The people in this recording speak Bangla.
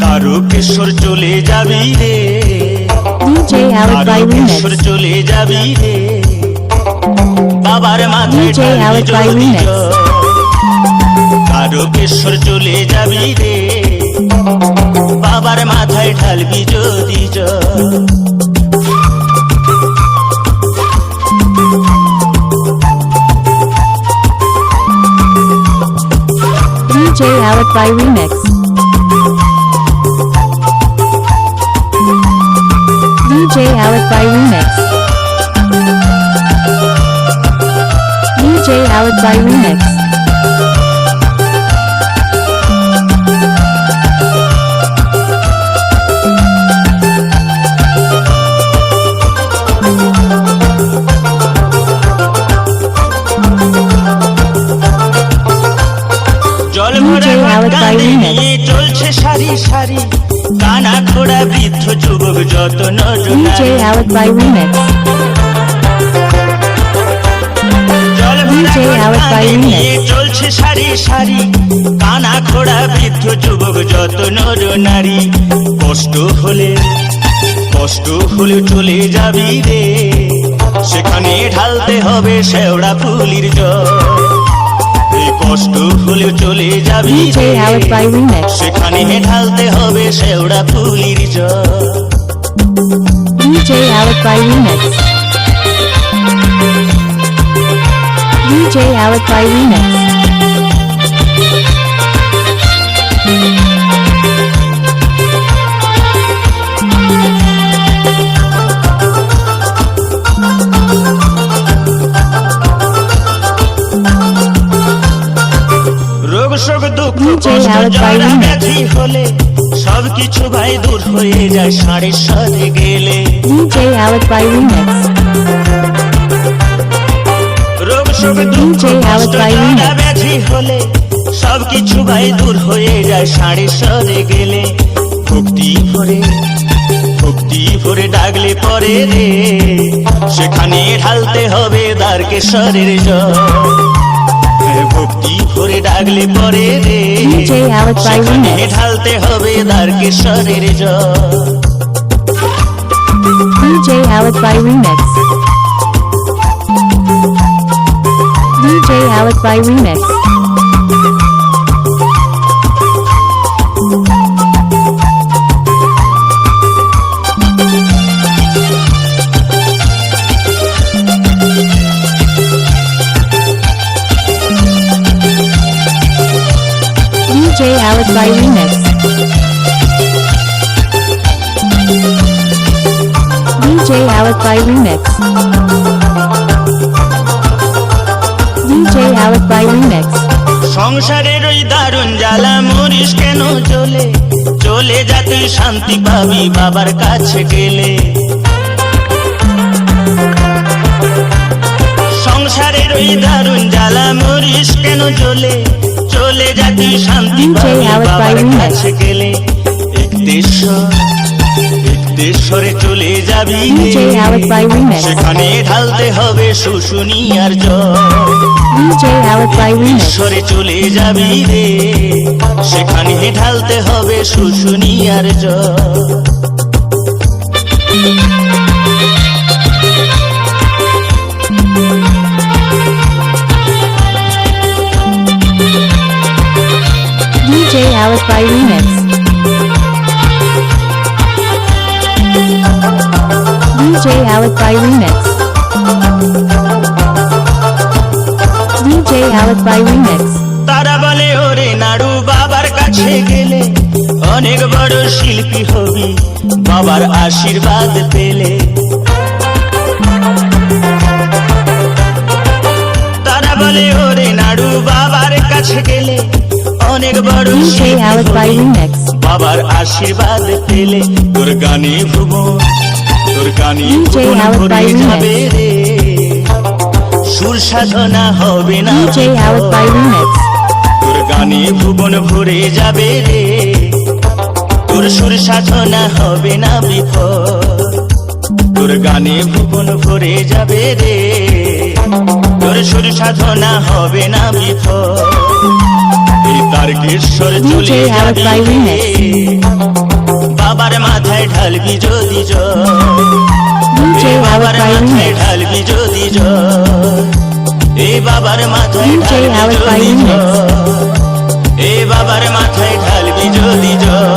তারকেশ্বর চলে যাবি রে তারকেশ্বর চলে যাবি রে বাবার. জল। তারকেশ্বর চলে যাবি রে বাবার মাথায় ঢালবি যদি জল। Alec by Remix. DJ Alec by Remix. DJ Alec by Remix. যত DJ Alec by Remix. DJ Alec by Remix. চলছে সারি সারি। কানা ঘোড়া বৃদ্ধ যুবক যত নর নারী। কষ্ট হলে কষ্ট হলে চলে যাবি রে। সেখানে ঢালতে হবে শেওড়া ফুলির জল। কষ্ট হলে চলে যাবি. সেখানে ঢালতে হবে শেওড়া ফুলির জল। DJ Alec by Remix. DJ Alec by Remix. হলে সব কিছু ভাই দূর হয়ে যায় সাড়ে সাথে গেলে। DJ Alec by Remix. রোগ শোক দুঃখ কষ্ট জ্বালা ব্যাধি হলে সব কিছু ভাই দূর হয়ে যায় সাড়ে সাথে গেলে। ভক্তি ভরে ভক্তি ভরে ডাকলে পরে রে। সেখানে ঢালতে হবে দ্বারকেশ্বরের জল। হ্যাঁ, ভক্তি ভরে ডাকলে পরে রে সেখানে. ঢালতে হবে দ্বারকেশ্বরের জল DJ Alec by Remix. DJ Alec by Remix. DJ Alec by Remix. DJ Alec by Remix. DJ Alec by Remix. সংসারের ওই দারুণ জ্বালা মরিস কেন চলে চলে যা তুই শান্তি পাবি বাবার কাছে গেলে সংসারের ওই দারুণ জ্বালা মরিস কেন চলে চলে যা শান্তি পাবি. কাছে গেলে একদেশ্বর একদেশ্বরে চলে যাবি. সেখানে ঢালতে হবে শুশুনি আর. ঈশ্বরে চলে যাবি রে সেখানে ঢালতে হবে শুশুনি আর জল DJ Alec by তারা বলে ওরে নাড়ু বাবার কাছে গেলে অনেক বড় শিল্পী হবি বাবার আশীর্বাদ পেলে। তারা বলে ওরে নাড়ু বাবার কাছে গেলে অনেক বড়. বাবার আশীর্বাদ পেলে। তোর গানে ভুবন তোর গানে ভুবন ভরে যাবে রে। সুর সাধনা হবে না. তোর গানে ভুবন ভরে যাবে রে। তোর সুর সাধনা হবে না বিফল তোর গানে ভুবন ভরে যাবে রে। তোর সুর সাধনা হবে না বিফল এই তারকেশ্বর চলে যাবে. বাবার মাথায় ঢালবি যদি Alex বাবার মাথায় ঢালবি যদি জল এই বাবার মাথায় ঢালবি যদি. জল এই বাবার মাথায় ঢালবি যদি জল